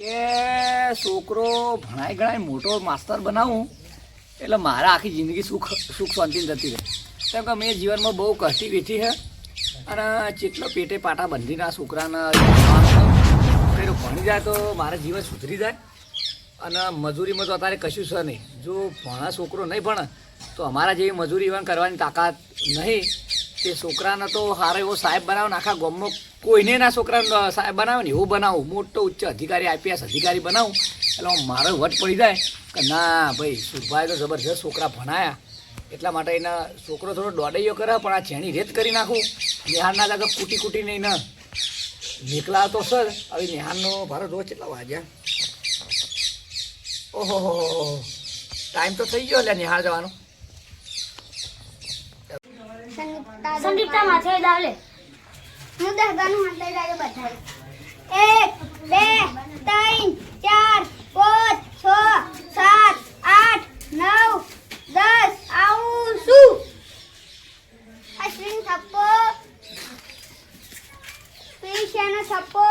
કે છોકરો ભણાઈ ગણાય મોટો માસ્તર બનાવું, એટલે મારા આખી જિંદગી સુખ સુખ શાંતિ જતી રહે. કેમ કે મેં જીવનમાં બહુ કષ્ટી વેઠી છે અને જેટલો પેટે પાટા બંધીને આ છોકરાને ભણી જાય તો મારા જીવન સુધરી જાય, અને મજૂરીમાં તો અત્યારે કશું છે નહીં. જો ભણા છોકરો નહીં ભણે, તો અમારા જેવી મજૂરી ઇવન કરવાની તાકાત નહીં. તે છોકરાને તો સારો એવો સાહેબ બનાવો ને આખા ગામમાં કોઈને ના છોકરાને સાહેબ બનાવે ને એવું બનાવું. મોટો ઉચ્ચ અધિકારી, આઈપીએસ અધિકારી બનાવું. એટલે મારો વટ પડી જાય કે ના ભાઈ, સુરભાઈ તો જબરજસ્ત છોકરા ભણાયા. એટલા માટે એના છોકરો થોડો દોડાઈઓ કરે, પણ આ છેણી રેત કરી નાખું, નિહાળના લાગે કૂટી કૂટી નહીં ના નીકળા તો સર. હવે નિહાળનો ભારત રોજ કેટલા વાગ્યા. ઓહો. ટાઈમ તો થઈ ગયો એટલે નિહાળ જવાનો. સંદીપ્તા માથે દાવલે હું દસ માટે દાડો બતાવીશ એક બે ત્રણ ચાર પાંચ છ સાત આઠ નવ દસ. આવું શું? અશ્વિન થપ્પો પીશાનો થપ્પો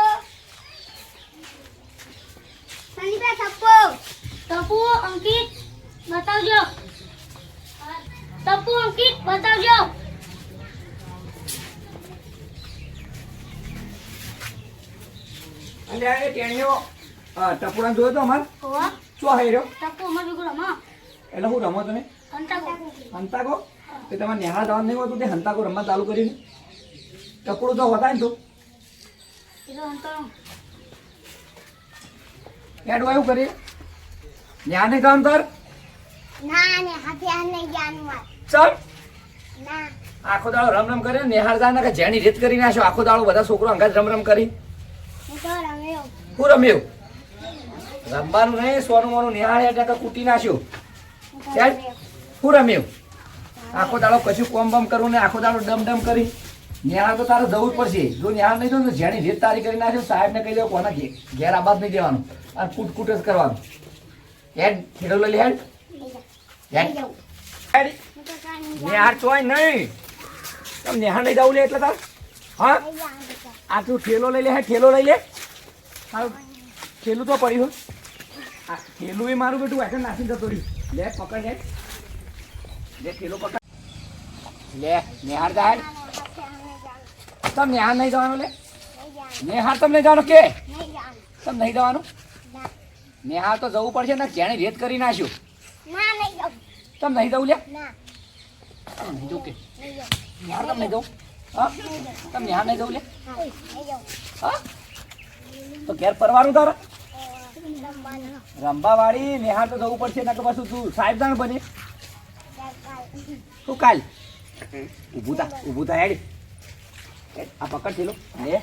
સંદીપા થપ્પો તપુ અંકિત બતાવજો. ટપુ અંકિત બતાવજો. અને આ ટેણીઓ ટપુડાને જોયો તો અમાર? શું હાઈ રહ્યો? ટપુ અમાર ભેગું રમા. એટલે હું રમો તમે હંતાકો તે તમારે નિહાળ જવાનું નહીં હોતું તે હંતાકો રમવા ચાલુ કરીને. ટપુડું તો હતા ને તું. એવું કરીએ. નહીં જવાનું તાર? ના ને હાથે નહીં જાનું ચાલ. ના. આખો દાડો રમ રમ કરે નિહાળ જાય કે જેની રીત કરી નાખ્યો આખો દાડો બધા છોકરો અંગાજ રમ રમ કરી. હું રમ્યું? રમવાનું નહીં સોનું મોનું નિહાળે એટલે તો કૂટી નાખ્યું. ચાલ. રમ્યો હું રમ્યું? આખો દાડો કશું કોમ બમ કરવું ને આખો દાડો ડમ ડમ કરી. નિહાળ તો તારે જવું જ પડશે. જો નિહાળ નહીં તો જેની રેત તારી કરી નાખ્યો સાહેબને કહી દો કોના ઘેર આબાદ નહીં દેવાનું. અને કૂટ કૂટ જ કરવાનું. હેડ ખેડો લઈ લે હેડ. હેડ. નિહાળ ચોય નહીં. તમે નિહાળ નહીં જવું લે એટલે તાર? હા. આ તું ઠેલો લઈ લે હે ઠેલો લઈ લે. હા, ખેલું તો પડ્યું આ ખેલું એ મારું બેટું વાંચન નાખીને જતો રહ્યું. લે, પકડ, લે. લે ઠેલો પકડ. લે નિહાળ જાય તમે નિહાળ નહીં જવાનું લે. નિહાળ તમને જવાનું કે? તમે નહીં જવાનું. નિહાળ તો જવું પડશે ને જેણે રેત કરી નાખ્યું. તમે નહીં જવું લે? નહીં જવું કે. નિહાળ તમે નહીં જવું? હા? તમે નિહાળ નહીં જવું લે? હા? તો ઘેર પરવાનું તારે? રમવાનું. વાળી નિહાળ તો જવું પડશે ને કે પાછું તું સાહેબ જાણ બને. તું કાલ. ઊભું થા ઊભું થા હેડ. આ પકડ લો લે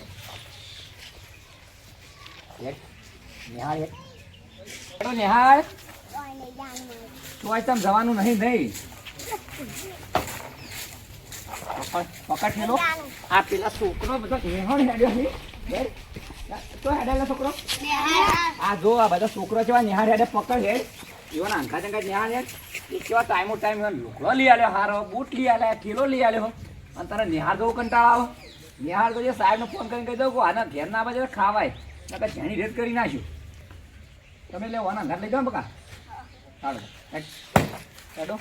નિહાળ હેડ. હેડો નિહાળ. તમ જવાનું નહીં નહીં. પકડ પકડ જાનું. આ પેલા છોકરો બધો નિહાળ હેડ્યો છે. તો હેડેલો છોકરો. આ જો આ બધા છોકરો કેવા નિહાળ હેડે પકડ હેડ. એવા આંખા ચંગા નિહાળ હેડ એ કેવા ટાઈમો ટાઈમ લુકડો લઈ આલ્યો હારો બૂટ લઈ આલ્યા કિલો લઈ આલ્યો. અને તારે નિહાળ જવું કંટાળો આવો. નિહાળ તો જે સાહેબનો ફોન કરીને કહી દઉં કે આના ઘેર ના બાજુ ખાવાય. નકર જેની રેત કરી નાખ્યું. તમે લેવો આના ઘર લઈ જાઓ બકા. હાલો હેડો.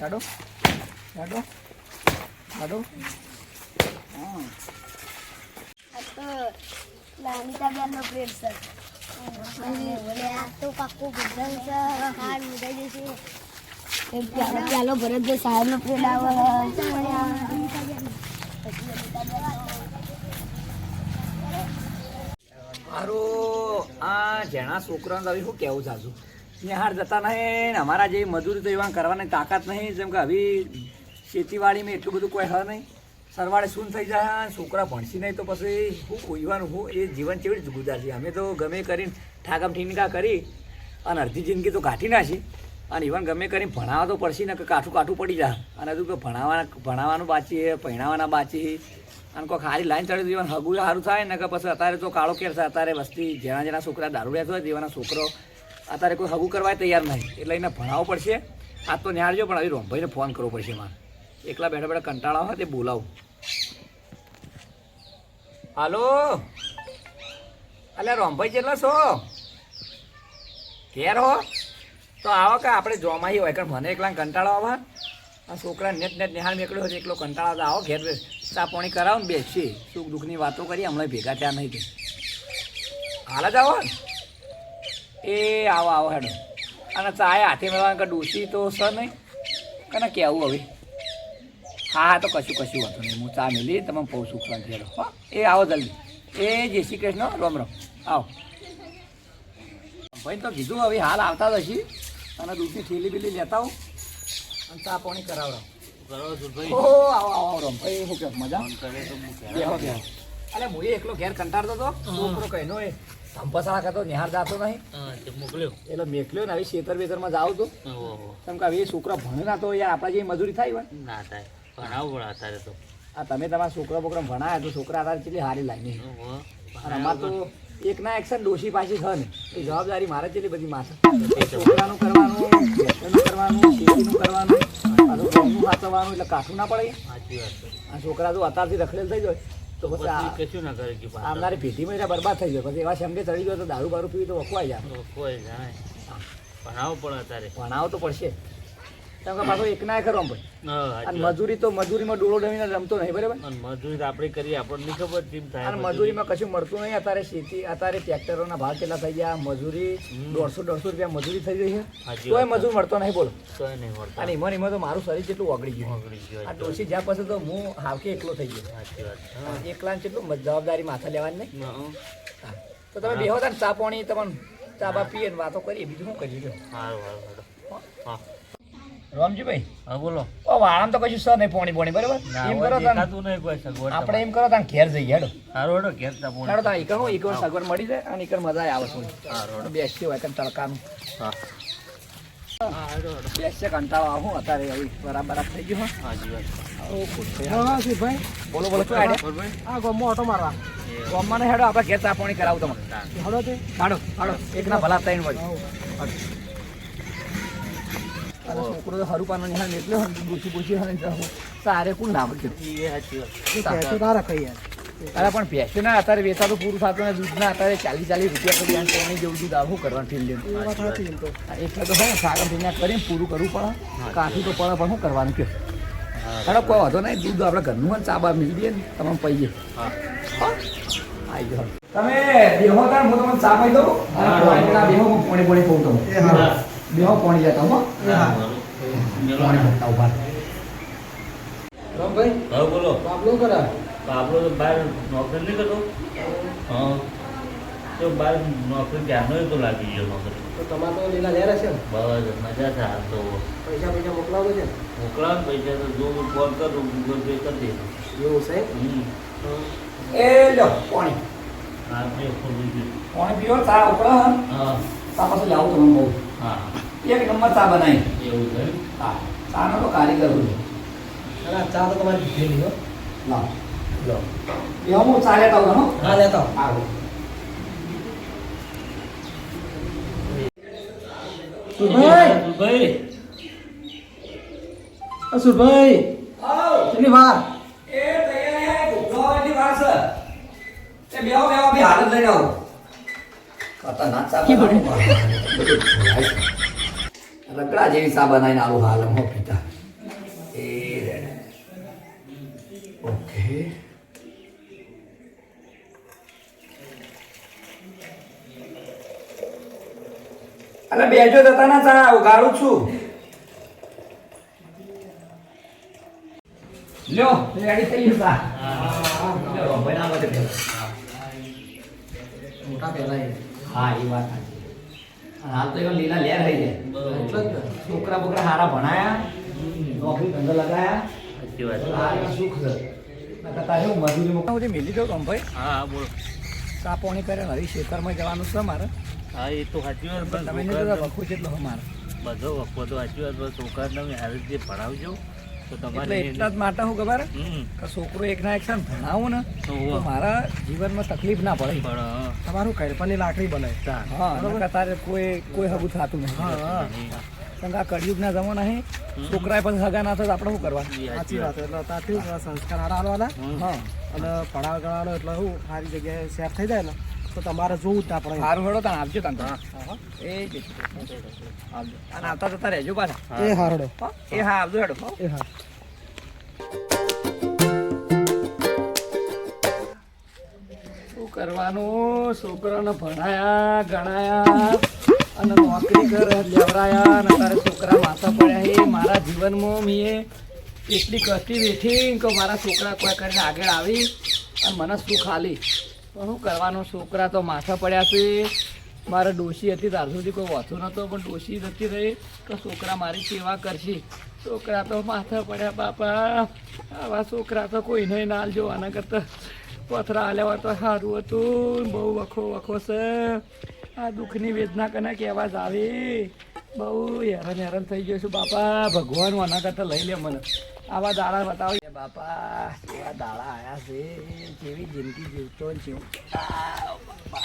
હેડો. હેડો. હેડો. હા. લામિતાબેનનો પ્રેમ છે. આ તો પાક્કું ગુજરન છે. હાર મુદાઈ જશે. એક પ્યાલો પ્યાલો ભરતભાઈ પ્રેમ આવે. મારું આ જેણા છોકરાને હવે શું કહેવું જાજુ નિહાર જતા નહીં અમારા જે મજૂરી તો એવા કરવાની તાકાત નહીં જેમ કે હવે ખેતીવાડીમાં એટલું બધું કોઈ હ નહીં સરવાળે શું થઈ જાય? છોકરા ભણશે નહીં તો પછી હું યુવાનું હું એ જીવન કેવી રીતે ગુજારશે અમે તો ગમે કરીને ઠાકમ ઠીનકા કરી અને અડધી જિંદગી તો કાઢી નાખી. અને ઇવન ગમે કરીને ભણાવવા તો પડશે ને કે કાઠું કાઠું પડી જાય. અને હજુ કે ભણાવવાના, ભણાવવાનું બાચી પહેણાવાના બાચી અને કોઈ ખાલી લાઈન ચડી જીવન હગું સારું થાય ને કે પછી અત્યારે તો કાળો કેર છે, અત્યારે વસ્તી જેના જેના છોકરા દારૂ રહેતો હોય જેવાના છોકરો અત્યારે કોઈ હગું કરવા તૈયાર નહીં. એટલે એને ભણાવવું પડશે. આ તો નિહાળજો પણ હવે રોમભાઈને ફોન કરવો પડશે મારે. એકલા બેઠા બેઠા કંટાળા હોય તે બોલાવું. હાલો? અલ્યા રોમભાઈ જેટલા છો? ઘેર હો? તો આવો કે આપણે જોમાઈ હોય કારણ મને એકલા કંટાળો આવે? આ છોકરા નેટ નેટ નિહાળ નીકળ્યો હોય એકલો કંટાળો આવે. આવો ઘેર ચા પાણી કરાવો ને બેસીએ સુખ દુઃખની વાતો કરીએ હમણાં ભેગા ત્યાં નહીં હાલ જ આવો? એ આવો આવો હેડો. અને ચા એ હાથે મેળવવા કે ડોસી તો સર નહીં? કને કેવું હવે? હા હા તો કશું કશું વાંધો નહીં. હું ચા મેલી તમે બહુ સુખવા ઘેરો હો એ આવો જલ્દી. એ જય શ્રી કૃષ્ણ. રોમ રોમ. આવો. ભાઈ તો કીધું હવે હાલ આવતા જ હશી. અને દૂધની થેલી બીલી લેતા આવું. અને ચા પાણી કરાવડો એકલો ઘેર કંટાળતો હતો. છોકરો કહીનો એ ધંપસાળા કરતો નિહાર જાતો નહીં. મોકલ્યો. એટલે મેકલ્યો ને હવે શેતર બેતરમાં જાવ તો કેમ કે હવે છોકરા ભણે ના તો યાર આપણા જે મજૂરી થાય હોય. ના થાય. ભણાવું પણ અત્યારે તો. આ તમે તમારા છોકરા બોકરા ભણાયા તો છોકરા અત્યારે કેટલી સારી લાગી. અને અમાર તો એક ના એક્શન દોષી પાછી છે ને. એ જવાબદારી મારે કેટલી બધી માથે. છોકરાનું કરવાનું કરવાનું ખેતીનું કરવાનું પાછું ઘરનું સાચવવાનું એટલે કાઠું ના પડે. સાચી વાત આ છોકરા તો અત્યારથી રખડેલ થઈ જાય તો પછી કશું ના કરે કે આવનારી પેઢીમાં એટલે બરબાદ થઈ જાય. પછી એવા શેમકે ચડી ગયો તો દારૂ બારૂ પીવી તો વખવાઈ જાય. ભણાવવું અત્યારે. ભણાવો તો પડશે. કેમ પાછો એક ના ખરો અને મજૂરી તો મજૂરીમાં ડોળો ડમીને રમતો નહીં બરાબર? મજૂરી આપણે કરીએ આપણને ખબર કેમ થાય અને મજૂરીમાં કશું મળતું નહીં અત્યારે ખેતી અત્યારે ટ્રેક્ટરોના ભાવ કેટલા થઈ ગયા મજૂરી દોઢસો દોઢસો રૂપિયા મજૂરી થઈ ગઈ છે. તોય મજૂર મળતો નહીં બોલો. તોય નહીં મળતા. અને એમાં એમાં તો મારું શરીર કેટલું ઓગળી ગયું. ઓગળી ગયો આ ડોસી જ્યાં પછી તો હું હાવકે એકલો થઈ ગયો. સાચી વાત. એકલા કેટલું જવાબદારી માથા લેવાની નહીં. તો તમે બેહો તાર ચા પાણી તમને ચા બા પીએ વાતો કરીએ બીજું શું કરી સારું સારું હા. રામજીભાઈ? હા બોલો. ઓ વાળામાં તો કશું સર નહીં પોણી પોણી બરાબર? એમ કરો તાન. દેખાતું નહીં કોઈ સગવડ આપણે એમ કરો તાન ઘેર જઈએ હેડો. હારો હેડો ઘેર તા પોણી. હેડો તાન ઈકર હું ઈકર સગવડ મળી જાય અને ઈકર મજા આવે છે હારો હેડો. બેસી હોય કે તળકામ હા. હેડો કંટાળો આવું અત્યારે હવે બરાબર થઈ ગયું હો. ભાઈ ભાઈ બોલો બોલો શું આઈડિયા? આ ગમો ઓટો મારવા. ગમમાં હેડો આપણે ઘેર ચા પાણી કરાવું તમને હેડો તે. હાડો હાડો. એકના ભલા ત્રણ વાગે. અરે છોકરો તો હરું પાનો નિહાળ એટલે પૂછી હને જાવ સારે કોણ ના પડશે એ સાચી વાત. અરે પણ ભેંસો અત્યારે વેચા પૂરું થતું ને દૂધના અત્યારે ચાલીસ ચાલીસ રૂપિયા કરી અને સોની જેવું દૂધ આવું કરવાનું ફીલ એટલે તો હોય સાગર ભીના કરીને પૂરું કરવું પડે કાઠું તો પડે પણ શું કરવાનું કે હા. અરે કોઈ વાંધો નહીં દૂધ આપણે ઘરનું હોય ચાબા મિલી દઈએ ને તમે પૈયે આવી જાઓ. તમે બેહો તાર હું તમને ચા પાઈ દઉં અને બેહો હું. પોણી પોણી પઉં તમને બેહો પોણી જતા હો. પોણી જતા ઊભા રામભાઈ હવે બોલો. પાપલો કરા પાપલો તો બહાર નોકરી નહીં કરતો? હા. તો બહાર નોકરી ત્યાંનો તો લાગી ગયો નોકરી. તો તમારે તો લીલા લેર હશે બસ મજા થાય તો. પૈસા પૈસા મોકલાવો છે. મોકલાવ પૈસા તો જો હું ફોન કરું ગૂગલ પે કરી દે. એવું છે? એ લો પાણી. હા પીઓ પોણી પીવો ચા ઉપડા હા. તા પાસે લાવું તમે બહુ. હા એક નંબર ચા બનાવી. એવું છે હા. ચાનો તો કારીગર હોય. અરે ચા તો તમારી દીધેલી હો. લાવ. લો. એ હું ચા લેતા આવું હો. હા લેતા આવો. આવો સુરભાઈ ભાઈ અ સુરભાઈ કેટલી વાર? એ તૈયાર હે ભૂખવાની વાર છે. એ બેહો બેહો બે હાલત લઈને આવો. કતા ના ચા બનાવું. રગડા જેવી ચા બનાવીને આવું હાલ હો પીતા. એ ઓકે. અલે બેજો જતા ના તા ઉગાડું છું. લ્યો રેડી થઈ ગયા મોટા પહેલા હા, એ વાત હાલ તો એવા લીલા લેર થઈ જાય. છોકરા બોકરા હારા ભણાયા નોકરી ધંધો લગાયા. સુખ છે. મેલી દઉં રમભાઈ ભાઈ? હા બોલો. ચા પાણી કરે હરી ખેતરમાં જવાનું છે મારે. હા એ તો સાચી વાત તમે વખું છે મારે. બધો વખો તો સાચી વાત પણ છોકરાને તમે રીતે ભણાવજો. એટલે તમારે એટલા જ માટે હું ખબર કે છોકરો એક ના એક છે ને ભણાવું ને તો મારા જીવનમાં તકલીફ ના પડે. તમારું કડપાની લાકડી બને. હા તારે કોઈ કોઈ હગું થતું નહીં. હા, હા. કારણ કે આ કળિયુગના જમાના છે છોકરાએ પણ હગા ના થાય આપણે શું કરવા? સાચી વાત. એટલે તાર સંસ્કાર હારા હાલવાના. હા. અને પડાવ ગણાવવાનો એટલે શું સારી જગ્યાએ સેફ થઈ જાય ને. તો તમારે જોવું જ ના પડે. સારું હેડો તને આવજો તને એ જ આવજો. અને આવતા જતા રહેજો પાછા. એ હો? એ હા આવજો હેડો એ હા. શું કરવાનું? છોકરાને ભણાયા ગણાયા અને નોકરી કરે લેવડાયા અને તારે છોકરા માથા પડ્યા મારા જીવનમાં મેં એટલી કષ્ટી કે મારા છોકરા કોઈ કરીને આગળ આવી અને મને સુખ આલી. શું કરવાનું? છોકરા તો માથા પડ્યા છે. મારે ડોશી હતી ત્યાર સુધી કોઈ વાંધો નહોતો પણ ડોશી નથી રહી, તો છોકરા મારી સેવા કરશે. છોકરા તો માથા પડ્યા, બાપા. આવા છોકરા તો કોઈને નાલ ના આલજો આના કરતાં. પથરા આલ્યા તો સારું હતું. બહુ વખો વખો છે. આ દુઃખની વેદના કને કહેવા જ આવી. બહુ હેરાન હેરાન થઈ ગયો છું, બાપા. ભગવાન આના કરતાં લઈ લે મને. આવા દાડા બતાવો. બાપા, કેવા દાડા આયા છે. કેવી જિંદગી જીવતો બાપા.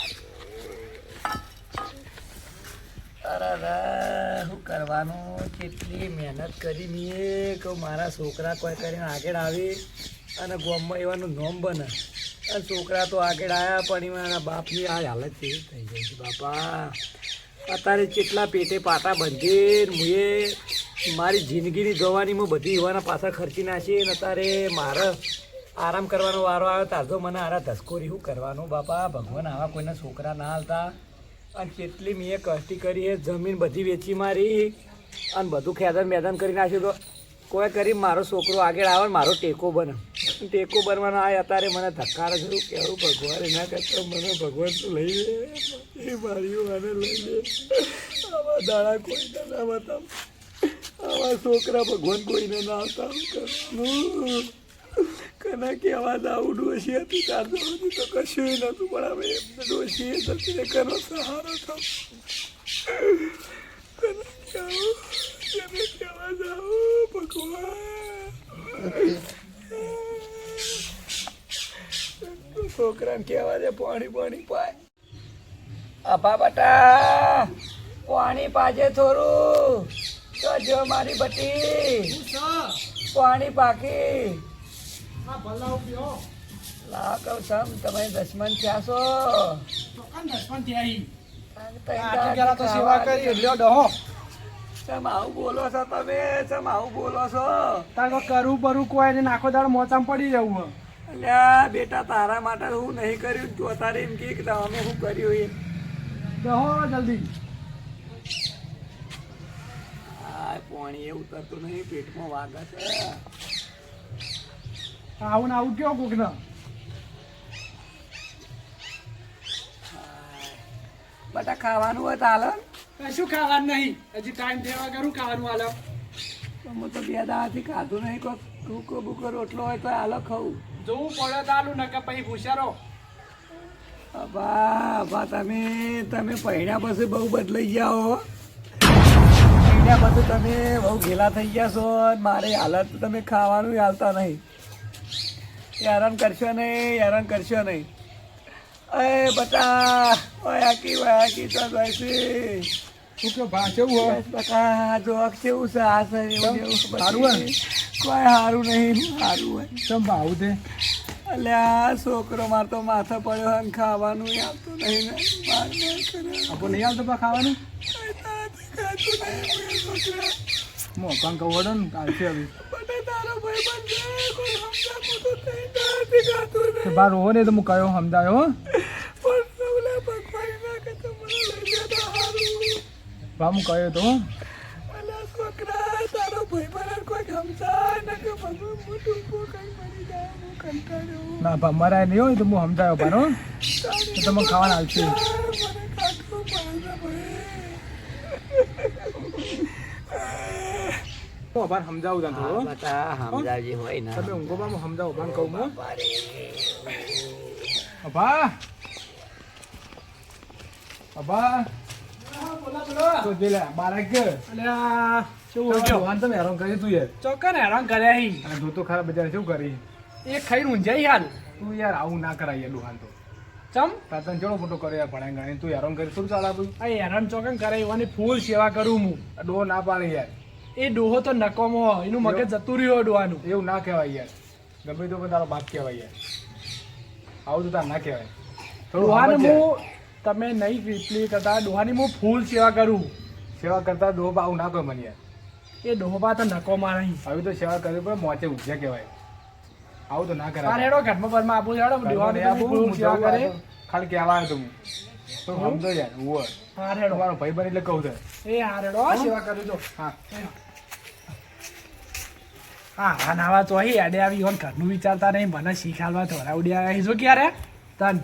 અરે શું કરવાનું? કેટલી મહેનત કરી મેં કે મારા છોકરા કોઈ કરીને આગળ આવી અને ગોમમાં એવાનું નોમ બને. અને છોકરા તો આગળ આવ્યા પણ એમાં બાપની આ હાલત કેવી થઈ ગઈ છે, બાપા. અત્યારે કેટલા પેટે પાટા બંધીને મુએ. મારી જિંદગીની જવાનીમાં બધી યુવાના પાછળ ખર્ચી નાખી અને અત્યારે મારે આરામ કરવાનો વારો આવ્યો. તાર તો મને આરા ધસકોરી શું કરવાનું બાપા. ભગવાન આવા કોઈના છોકરા ના હાલતા. અને કેટલી મેં કષ્ટી કરી જમીન બધી વેચી મારી. અને બધું ખેદાન મેદાન કરી નાખ્યું તો કોઈ કરી મારો છોકરો આગળ આવે મારો ટેકો બને. ટેકો બનવાનો આ અત્યારે મને ધક્કાર જેવું કેવું ભગવાન એના કરતા મને ભગવાન તું લઈ લે. એ મારી મને લઈ લે. આવા દાડા કોઈ ના બતાવ. આવા છોકરા ભગવાન કોઈને ના આવતા કના કહેવા દાવ ડોશી હતી. તાર તો કશું નહોતું, પણ હવે એમને ડોશી સતીને કનો સહારો થયો. કના કેવું એને કેવા દાવું ભગવાન છોકરાને કેવા દે પાણી પાણી પાય. અભા બટા પાણી પાજે થોડું. તો જો મારી બટી. પાણી પાકી. લા કહું સમ તમે દસમન થયા છો. તો સેવા કરી લ્યો ડહો. સમ આવું બોલો છો તમે? સમ આવું બોલો છો? તાર તો કરવું બરું કોઈ નાખો દાડ મોચામ પડી જવું અલ્યા બેટા તારા માટે હું નહીં કર્યું. તો તારે એમ કે કે અમે શું કર્યું એ ડહો જલ્દી. આ પાણી એ ઉતરતું નહીં પેટમાં વાગે છે. આવું ને આવું કયો કોક ને? બટા ખાવાનું હોય તો હાલો. કશું ખાવાનું નહીં. હજી ટાઈમ દેવા કરું ખાવાનું હાલો હું તો બે દાવાથી ખાધું નહીં. કોઈ ભૂકો ભૂકો રોટલો હોય તો હાલો ખાવું જોવું પડે તાલું નકે પછી ભૂસારો અબા અબા તમે તમે પહેણ્યા પછી બહુ બદલાઈ ગયા હો. પહેણ્યા પછી તમે બહુ ઘેલા થઈ ગયા છો. અને મારી હાલત તમે ખાવાનું હાલતા નહીં. હેરાન કરશો નહીં હેરાન કરશો નહીં. અરે બટા ઓય આકી ઓય આકી તો બેસી શું કે ભા કેવું હોય? બટા જોક કેવું છે આ એવું સારું હોય? કોઈ સારું નહીં સારું હોય. ચમ ભાવું એટલે આ છોકરો માર તો માથે પડ્યો હોય ખાવાનું આવતું નહીં ને. નહીં આવતો પા ખાવાનું. મોકાન કહું વડો ને કાલથી આવી તારો છે, બાર હો ને તો હું કયો સમજાયો. બા, હું કયો તો ને ભા મરાય નહીં હોય તો હું સમજાયો ભાનો તો તમે ખાવાના આવશે હું અભાર સમજાવું તને થોડું સમજાવજે હોય ને તમે ઊંઘો બા હું સમજાવું કહું હું અભા અભા તો કરી યાર ચોક્કસ હેરાન કર્યા હી અને ધોતો બજાર શું કરી એ ખાઈ ઊંઝાઈ હાલ તું યાર આવું ના કરાય યાર દુકાન તો ચમ તને કેવો મોટો કર્યો યાર ભણાઈ તું હેરાન કરી શું ચાલે તું હેરાન ચોકન કરે એવાની ફૂલ સેવા કરું હું ડો ના પાડે યાર એ ડોહો તો નકોમો એનું મગજ જતું રહ્યું ડોહાનું. એવું ના કહેવાય યાર. ગમે તો પણ તારો બાપ કહેવાય યાર. આવું તો તાર ના કહેવાય. ડોહાને હું તમે નહીં પ્લે કરતા ડોહાની હું ફૂલ સેવા કરું. સેવા કરતા ડોહો બા આવું ના કહે મને યાર. એ ડોહા તો નકોમાં નહીં. હવે તો સેવા કરવી પણ મોચે ઉજ્યા કહેવાય. આવું તો ના કરાય. કરાય એડો ઘટમાં પરમાં આપું હેડો ડોહાને આપું, ફૂલ સેવા કરે. ખાલી કહેવાય તું તો હું. તો સમજો યાર ઉવર હા રેડો ભાઈ બન એટલે કહું છે. એ હા સેવા કરું જો હા. હા હા નાવા તો અહીં આડે આવી હોન ઘરનું વિચારતા નહીં મને શીખાડવા થોડા ઉડ્યા અહીં જો ક્યારે? તન.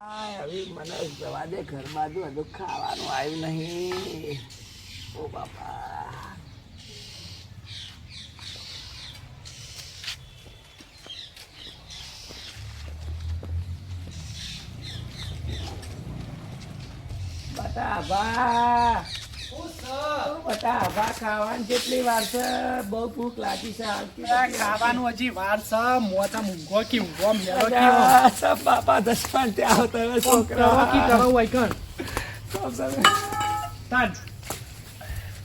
હવે મને જવા દે ઘરમાં જો હજુ ખાવાનું આવ્યું નહીં. ઓ બાપા. ખાવાની કેટલી વાર છે બહુ ભૂખ લાગી છે આ ખાવાનું હજી વાર છે મોતા મૂંગો કી ઊંઘો કી. બાપા દસમાન ત્યાં આવો કરો છોકરા કી કરો હોય કણ તમે? તાન.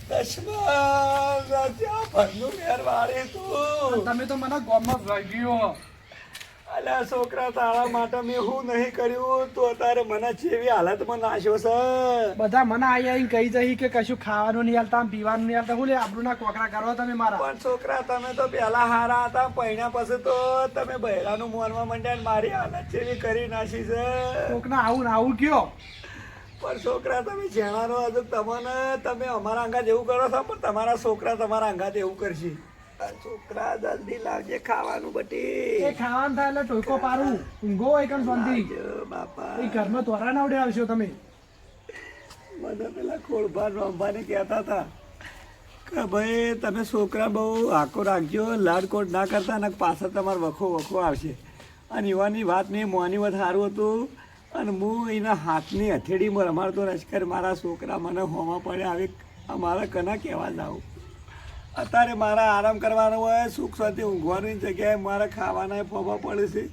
દસમાન ત્યાં ભરનું મહેરબાની તું. તમે તો મને ગોમમાં વળગ્યો અલ્યા છોકરા તારા માટે મેં હું નહીં કર્યું? તો તારે મને જેવી હાલતમાં નાશો છે. બધા મને આઈ આઈને કહી જઈ કે કશું ખાવાનું નહીં હાલતા પીવાનું નહીં હાલતા. હું લે ના કોકરા કરો તમે મારા. પણ છોકરા તમે તો પહેલા હારા હતા પૈણા પછી તો તમે બહેરાનું મોનમાં મંડ્યા મારી હાલત જેવી કરી નાખી છે. કોકના આવું ને આવું કયો? પણ છોકરા તમે જેણાનો હજુ તમને તમે અમારા અંગાત એવું કરો છો પણ તમારા છોકરા તમારા અંગાત એવું કરશે. છોકરા જલ્દી લાવજે ખાવાનું એ ખાવાનું થાય એટલે ટોયકો પારું ઊંઘો હોય કણ શાંતિ? બાપા. એ ઘરમાં તોરા ના આવશો તમે. મને પેલા ખોળભા રમવાને કહેતા હતા કે ભાઈ તમે છોકરા બહુ આકો રાખજો લાડકોટ ના કરતા ને પાછળ તમારે વખો વખો આવશે. અને યુવાની વાત નહીં મોની વાત સારું હતું. અને હું એના હાથની હથેળીમાં રમાડતો લશ્કર મારા છોકરા મને હોમાં પડે આવી મારા કના કહેવા જાઉં. અત્યારે મારા આરામ કરવાનો હોય, સુખ શાંતિ ઊંઘવાની જગ્યાએ મારે ખાવાના ફોફા પડે છે.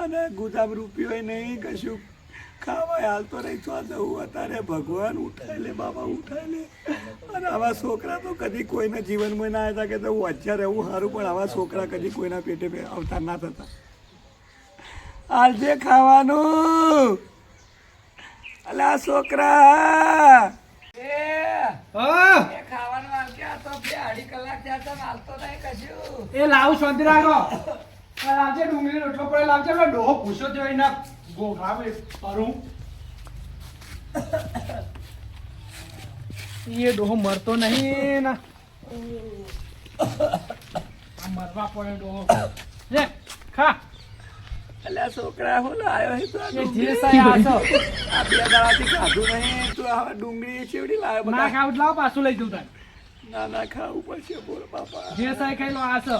અને ગુદામ હોય નહીં, કશું. ખાવા હાલતો નહીં છો જવું અત્યારે ભગવાન ઉઠાય લે, બાબા ઉઠાય લે. અને આવા છોકરા તો કદી કોઈના જીવનમાં ના આવતા કે હું અત્યારે રહેવું સારું, પણ આવા છોકરા કદી કોઈના પેટે અવતાર ના થતા. આજે ખાવાનું. અલા છોકરા હા એ ખાવાનું આવશે આ તો બે અઢી કલાક થયા છે ને હાલતો નહીં કશું એ લાવ શાંતિ રાખો. આ લાવજે ડુંગળી રોટલો પડે લાવજે પેલો ડોહો પૂછો થયો એના ગોખા બે પરું એ ડોહો મરતો નહીં ના. મરવા પડે ડોહો. લે ખા. અલ્યા છોકરા હું લાયો છે તું જે સાઈ આસો આ બે દાડાથી ખાધું નહીં તું આ ડુંગળી ચેવડી લાવ્યો ના ખાવ લાવ પાછું લઈ જઉં તાર ના ના ખાવું પડશે બોલ બાપા. જે સાઈ ખાઈ લો આસો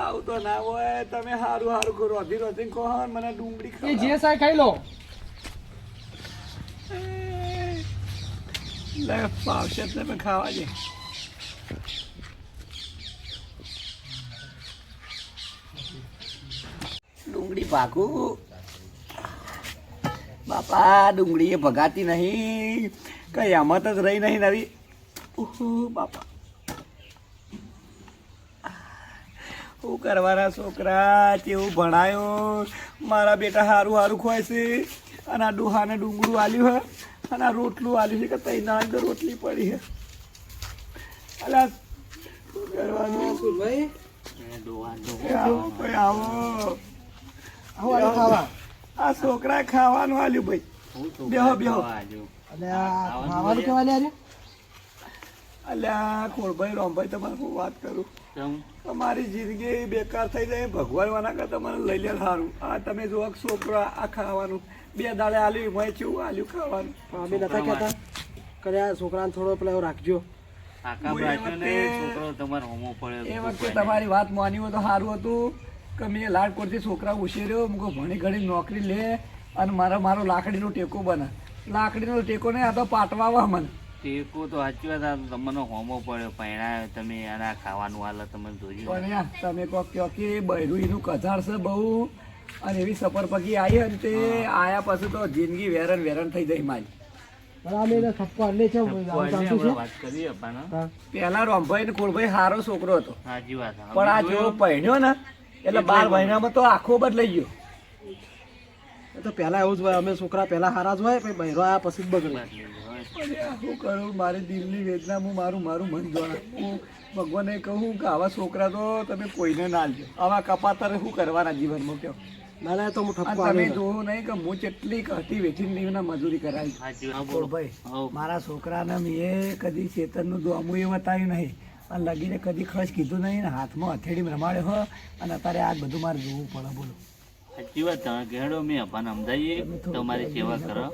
આવું તો ના હોય તમે સારું સારું કરો. રોધી કહો મને ડુંગળી એ જે સાઈ ખાઈ લો લે પાવશે તમે ખાવા દે. ડુંગળી પાકું. બાપા ડુંગળી એ ભગાતી નહીં. કઈ આમત જ રહી નહીં નવી. શું કરવાના છોકરા કેવું ભણાયો? મારા બેટા સારું સારું ખોય છે. અને આ ડોહાને ડુંગળું આલ્યું હે. અને આ રોટલું આલ્યું છે કે તઈ ના અંદર રોટલી પડી હે. અલા શું કરવાનું ભાઈ આવો. આવો આ છોકરા ખાવાનું આલ્યું ભાઈ. બેહો બેહો. ખાવાનું કેવા લે અલ્યા ખોળભાઈ રોમભાઈ તમારે હું વાત કરું? તમારી જિંદગી બેકાર થઈ જાય ભગવાન વાના કરતા મને લઈ લે સારું આ તમે જો છોકરા આ ખાવાનું. બે દાડે આલ્યું મેં કેવું આલ્યું ખાવાનું? અમે નતા કહેતા. કે આ છોકરાને થોડો પેલો રાખજો. એ વખતે- છોકરો તમારે હોમો પડે એ વખતે તમારી વાત માની હોય તો સારું હતું. કે મેં લાડકોટથી છોકરા ઉછેર્યો. મૂકો ભણી ઘણી નોકરી લે અને મારો મારો લાકડીનો ટેકો બને. લાકડીનો ટેકો નહીં આ તો પાટવા મને. ટેકો તો સાચી વાત તમને હોમો પડ્યો પૈણા તમે આના ખાવાનું હાલ તમે જોયું પણ યાર તમે કહો કહો કે બૈરુઈનું કથાર છે બહુ અને એવી સફર પગી આવી અને તે આયા પછી તો જિંદગી વેરણ વેરણ થઈ જાય મારી. પેલા એને રોમભાઈ ને સારો છોકરો હતો. પણ આ જેવો પહેણ્યો ને એટલે બાર મહિનામાં તો આખો બદલાઈ ગયો. તો પહેલા એવું જ હોય અમે છોકરા પેલા હારા જ હોય પછી બૈરો આયા પછી જ બગડે. શું કરું? મારી દિલની વેદના હું મારું મારું મન દ્વારા હું ભગવાનને કહું કે આવા છોકરા તો તમે કોઈને ના લ્યો. આવા કપાતર શું કરવાના જીવનમાં કહો? ના ના તો હું ઠપકો તમે જોવું નહીં કે હું કેટલી ઘટી વેઠી ના મજૂરી કરાવી. ભાઈ. મારા છોકરાને મેં કદી ચેતનનું દોમું એ બતાવ્યું નહીં. અને લગીને કદી ખર્ચ કીધું નહીં ને હાથમાં હથેળી રમાડ્યો હો. અને અત્યારે આ બધું મારે જોવું પડે બોલો. સાચી વાત તમે ઘેડો મેં અપાને સમજાવીએ તમારી સેવા કરો.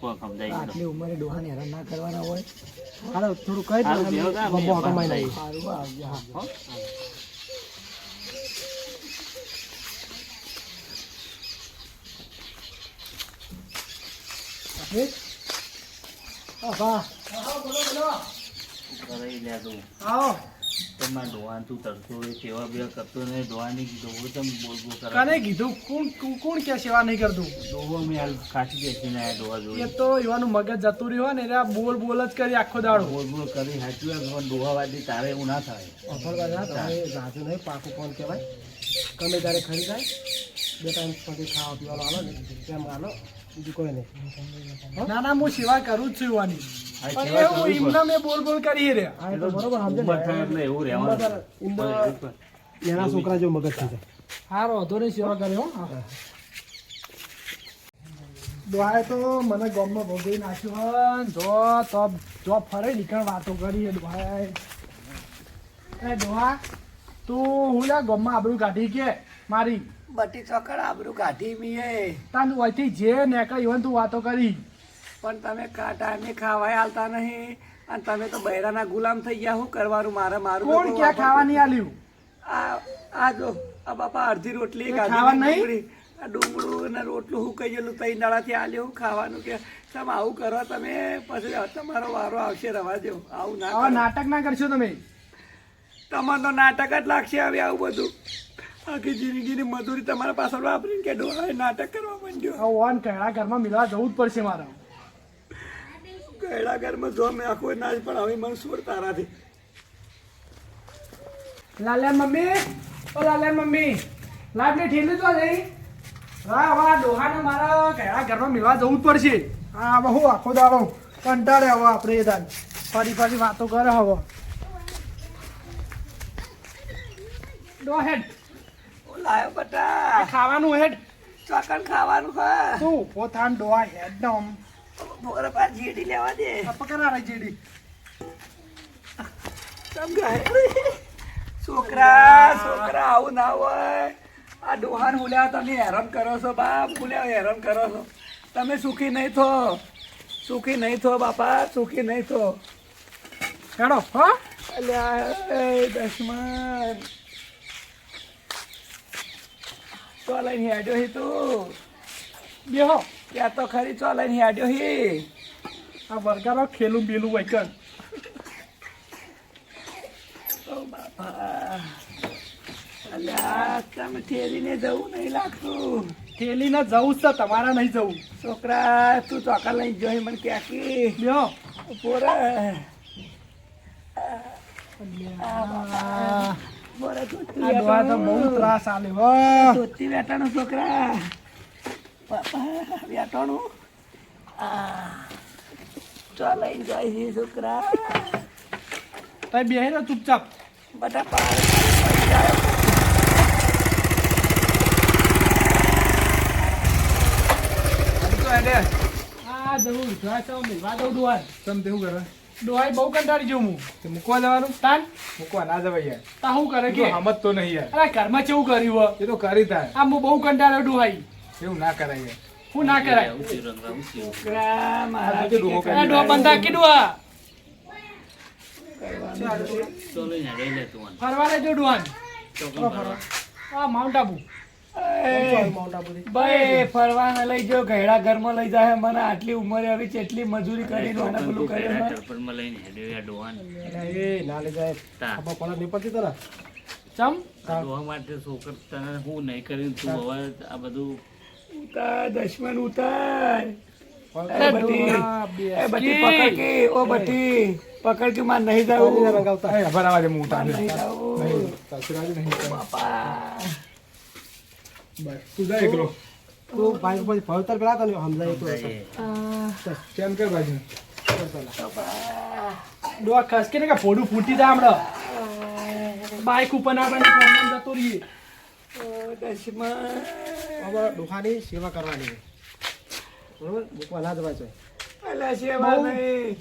કોક સમજાવી આટલી ઉંમરે ડોહાને હેરાન ના કરવાના હોય. હાલો થોડું કહી દો અપાને કમાઈ સમજાવીએ. સારું આવજો હા. હો? કરાઈ લે આવો. તમારા ડોહાન તું તરતો હોય સેવા બેવા કરતો ને ડોહાની કીધું તમે બોલ બોલ કરો કને કીધું? કોણ કોણ- કે સેવા નહીં કરતું? ડોહો મેં હાલ ખાસી બેસીને આયા ડોહા એ તો એવાનું મગજ જતું રહ્યું હોય ને એટલે બોલ બોલ જ કરી આખો દાડો. બોલ બોલ કરી હાચું હોય પણ ડોહાવાદી તારે એવું ના થાય. અફર બધા તમે જાજુ નહીં પાકું કોણ કહેવાય? તમે ત્યારે ખરી જાય બે ટાઈમ પછી ખાવા પીવાનું આલો ને તેમ આલો. બીજું કોઈ નહીં. ના ના હું સેવા કરું જ છું યુવાની પણ એવું કરવી મેં બોલ બોલ કરી રહ્યા. હા એ તો ઉંમર થાય એટલે એવું રહેવાનું. એના છોકરા જો મગજ થઈ જાય. હા વાંધો નહીં સેવા કર્યો ડોહાએ તો મને ગામમાં ભોગવી નાખ્યું જો તો જો ફરે નીકળ વાતો કરી દોહાએ. એ દોહા તું હું લે ગામમાં આબરું કાઢી કે મારી? બટી ચોકડ આબરું કાઢી મીએ તાન ઓયથી જે નેકળ ઈવન તું વાતો કરી. પણ તમે કા ટાઈમે ખાવાય હાલતા નહીં. અને તમે તો બૈરાના ગુલામ થઈ ગયા શું કરવાનું? મારે મારું કોણ ક્યાં ખાવા નહીં આલ્યું? આ આ જો આ બાપા અડધી રોટલી ખાવા નહીં? આ ડુંગળું ને રોટલું હું કહી ગયેલું તઈ દાડાથી આલ્યું હું ખાવાનું કે તમે આવું કરો તમે પછી તમારો વારો આવશે રવા દેવો આવું ના નાટક ના કરશો તમે. તમારે તો નાટક જ લાગશે હવે આવું બધું. આખી જિંદગીની મજૂરી તમારા પાછળ વાપરીને કે ડોહાએ નાટક કરવા માંડ્યો. ઓન કહેડા ઘરમાં મિલવા જવું જ પડશે મારા. ગયડા ઘરમાં જો મેં આખો નાચ પણ હવે મને સુર તારાથી? લાલે મમ્મી ઓ લાલે મમ્મી લાડની ઠેલી તો જઈ. હા હવે ડોહાને મારા કયા ઘરમાં મિલવા જવું જ પડશે. હા હવે હું આખો દાડો કંટાળે હવે આપણે એ દાન ફરી ફરી વાતો કરે હવે. ડો હેડ લાયો બટા. ખાવાનું હેડ. ચોકન ખાવાનું હા. તું પોતાન ડોહા હેડ ને આમ. બોર પાર જીડી લેવા દે. પકડા રહી જેડી. તમ ગાય છોકરા છોકરા આવું ના હોય. આ ડોહાન બોલ્યા તમે હેરાન કરો છો બાપ. હુલ્યા હેરાન કરો છો. તમે સુખી નહીં થો. સુખી નહીં થો બાપા. સુખી નહીં થો. હેડો હા. અલ્યા એ દશમન ચો લઈને હેડ્યો હી તું. બેહો ત્યાં તો ખરી ચો લઈને હેડ્યો હી. આ વરગારો ખેલું બેલું ઓ બાપા. અલ્યા તમે ઠેરીને જવું નહીં લાગતું. ઠેલીને જવું છે તમારે નહીં જવું. છોકરા તું ચોકા લઈ જોઈ મને ક્યાંકી બેહો. પોરા આ ડોહા તો બહુ. ત્રાસ આલે હો. ધોતી વેટાણું છોકરા. બાપા વેટાણું. આ ચો જાય છે છોકરા. તઈ બેહી રહો ચૂપચાપ. બધા આ જવું જોવા છો મિલવા દઉં ડોહાન તમ તેવું કરે. ડોહાઈ બહુ કંટાળી ગયો હું તે મૂકવા જવાનું તાન મૂકવા ના જવાય યાર તા શું કરે કે હમત તો નહીં યાર અરે ઘરમાં કેવું કર્યું હો એ તો કરી થાય આ હું બહુ કંટાળ્યો ડોહાઈ એવું ના કરાય યાર હું ના કરાય છોકરા મારા ડોહો ડોહા બંધા તું આને. ફરવા લેજો ડોહાન ફરવા. આ માઉન્ટ આબુ ભાઈ ફરવાના લઈ જો ઘેડા ઘરમાં લઈ જાય મને આટલી ઉંમરે આવી કેટલી મજૂરી કરી મને પેલું તું કર્યું લઈને હેડ્યો એ ના લઈ જાય. તા. પડે નહીં પડતી ચમ? જોવા માટે છોકર તને હું નહીં કરીને તું હવે આ બધું ઉતાર દશમન ઉતાર. પકડ કે ઓ બધી પકડ માર નહીં એ, જવું હું ઉતાર. નહીં. બાપા. બસ, તું જા એકલો. તું બાઈક ઉપર ભવતર પેલા તને સમજાય તો કેમ કર બાજુ ડોહા ખસકે ને કે ફોડું ફૂટી જાય હમણાં. બાઈક ઉપર આપણે કોમન જતો રહીએ. ઓ હવે ડોહાની સેવા કરવાની. બરોબર? મૂકવા ના જવાય છે સેવા નહીં.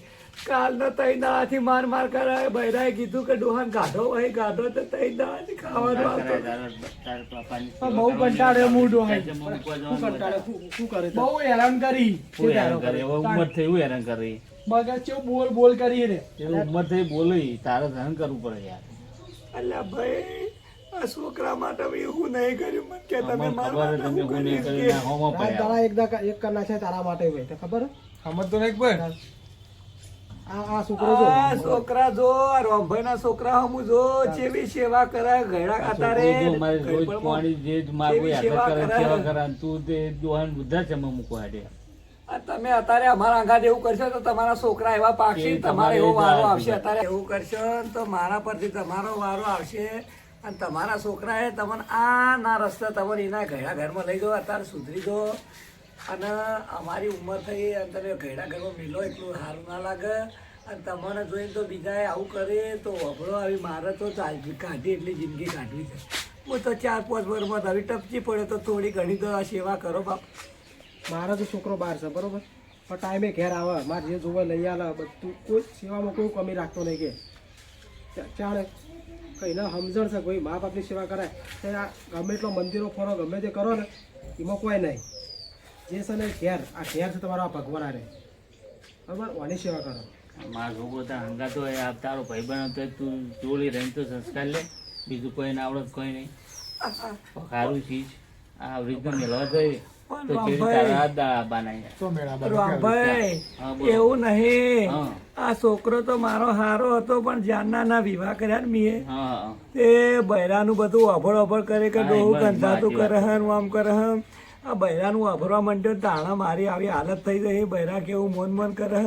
કાલનો તઈ દાડાથી માર માર કરાય. બૈરાએ કીધું કે ડોહાન ગાઢો હોય ગાઢો તો તઈ દાડાથી ખાવાનું આવતો. બહુ કંટાળ્યો હું ડોહાન શું કરે બહુ હેરાન કરી. કોઈ હેરાન કરે હવે ઉંમર થઈ હું હેરાન કરી. મગજ ચો બોલ બોલ કરી રે ઉંમર થઈ બોલી તારે ધન કરવું પડે યાર. અલ્લા ભાઈ આ છોકરા માટે એવું નહીં કર્યું. મને કે તમે મારા તમે હું નહીં કરી ના હોમાં એક એક કરના છે તારા માટે ખબર? સમજ તો નહીં આ આ છોકરો જો આ છોકરા જો રોમભાઈ ના છોકરા હમું જો જેવી સેવા કરે ઘડા ખાતારે છોકરો રોજ પાણી જે જ યાદ કરે કરે. સેવા કરે તું તે દોહાન બધા છે મૂકવા હાડે તમે અત્યારે અમારા આઘાત એવું કરશો તો તમારા છોકરા એવા પાકશે એ તમારે એવો વારો આવશે. અત્યારે એવું કરશો તો મારા પરથી તમારો વારો આવશે અને તમારા છોકરાએ તમને આ ના રસ્તા તમને એના ઘડા ઘરમાં લઈ ગયો અત્યારે સુધરી દો અને અમારી ઉંમર થઈ અને તમે ઘેડા ઘરમાં મિલો એટલું સારું ના લાગે. અને તમને જોઈને તો બીજાએ આવું કરે તો વભળો આવી મારે તો કાઢી એટલી જિંદગી કાઢવી છે. હું તો ચાર પાંચ વર્ષમાં આવી ટપચી પડે તો થોડી ઘણી તો આ સેવા કરો બાપ. મારો તો છોકરો બહાર છે, બરાબર? પણ ટાઈમે ઘેર આવે. મારે જે જોવે લઈ આવે બધું કોઈ સેવામાં કોઈ કમી રાખતો નહીં કે. ચાલે કંઈ ના સમજણ છે, કોઈ મા બાપની સેવા કરાય. તો આ ગમે એટલો મંદિરો ફરો, ગમે તે કરો ને, એમાં કોઈ નહીં. જે છે ને ઘેર આ ઘેર છે તમારો આ ભગવાન આરે. બરાબર? ઓની સેવા કરો. મારા ભોગો ત્યાં હંગાતો હોય આ તારો ભાઈ બનો તો તું જોડી રહીને તો સંસ્કાર લે. બીજું કોઈ ના આવડત કોઈ નહીં. સારું ચીજ. આ વૃદ્ધ મેળવા જાય તો તો બોલો. એવું નહીં. આ છોકરો તો મારો હારો હતો પણ જાનના ના વિવાહ કર્યા ને મીએ હા હા. તે બૈરાનું બધું અભળ અભળ કરે કે ડોહું એ ગંધાતું કરે હન આમ કરે હન આ બૈરાનું અભરવા માંડ્યો ને તાણા મારી આવી હાલત થઈ ગઈ. બૈરા કેવું મોન મન કરે.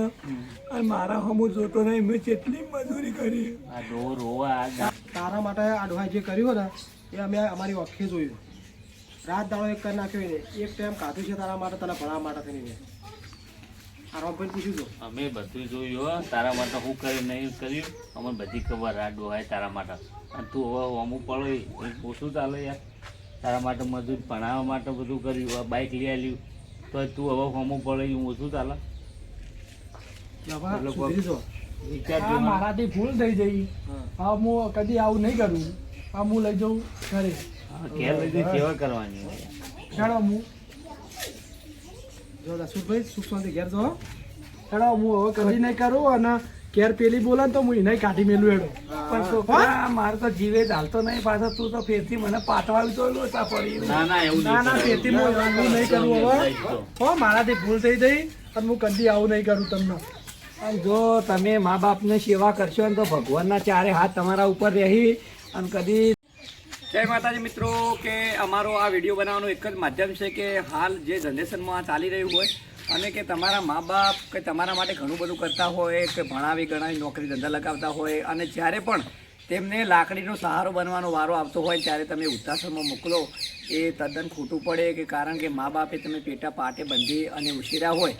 અને મારા હમું જોતો નહીં મેં કેટલી મજૂરી કરી. આ ડો રોવા આ તારા માટે આ જે કર્યું ને એ અમે અમારી ઓખે જોયું. રાત દાડો એક કરી નાખ્યો એને. એક ટાઈમ કાઢ્યું છે તારા માટે તને ભણવા માટે થઈને અમે બધું જોયું હો. તારા માટે હું કર્યું નહીં કર્યું. અમને બધી ખબર રાત ડોહાય તારા માટે. અને તું હવે અમુક પડો. એ ઓછું ચાલે યાર. તારા માટે મજૂર ભણાવવા માટે બધું કર્યું આ બાઇક લઈ આવ્યું તો તું હવે અમુક પડે હું ઓછું ચાલે. મારાથી ભૂલ થઈ જઈ હા. હું કદી આવું નહીં કરું. આ હું લઈ જાઉં ઘરે. ઘેર લઈ જઈને સેવા કરવાની હેડો હું. જો દસુભાઈ સુખ શાંતિ ઘેર જો હેડો હું હવે કદી નહીં કરું અને ઘેર પેલી બોલે તો હું એને કાઢી મેલું હેડો. પણ છોકરા મારે તો જીવે ચાલતો નહીં પાછો તું તો ફેરથી મને પાઠવાવી તો લોચા પડી. ના ના એવું ના ના ફેરથી હું એવું નહીં કરું હવે. હો મારાથી ભૂલ થઈ જઈ અને હું કદી આવું નહીં કરું તમને. અને જો તમે મા બાપને સેવા કરશો ને તો ભગવાનના ચારે હાથ તમારા ઉપર રહી અને કદી જય માતાજી મિત્રો કે અમારો આ વીડિયો બનાવવાનો એક જ માધ્યમ છે કે હાલ જે જનરેશનમાં ચાલી રહ્યું હોય અને કે તમારા મા બાપ કે તમારા માટે ઘણું બધું કરતા હોય, કે ભણાવી ગણાવી નોકરી ધંધા લગાવતા હોય, અને જ્યારે પણ તેમને લાકડીનો સહારો બનવાનો વારો આવતો હોય, ત્યારે તમે વૃદ્ધાશ્રમમાં મોકલો, એ તદ્દન ખોટું પડે કે કારણ કે મા બાપે તમે પેટા પાટે બંધી અને ઉછેર્યા હોય,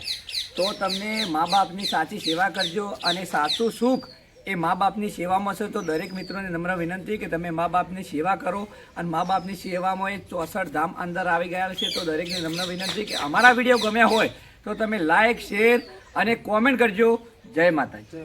તો તમને મા બાપની સાચી સેવા કરજો અને સાચું સુખ એ મા બાપની સેવામાં છે. તો દરેક મિત્રોને નમ્ર વિનંતી કે તમે મા બાપની સેવા કરો અને મા બાપની સેવામાં એ ચોસઠ ધામ અંદર આવી ગયા છે. તો દરેકને નમ્ર વિનંતી કે અમારા વીડિયો ગમ્યા હોય તો તમે લાઈક શેર અને કોમેન્ટ કરજો. જય માતાજી.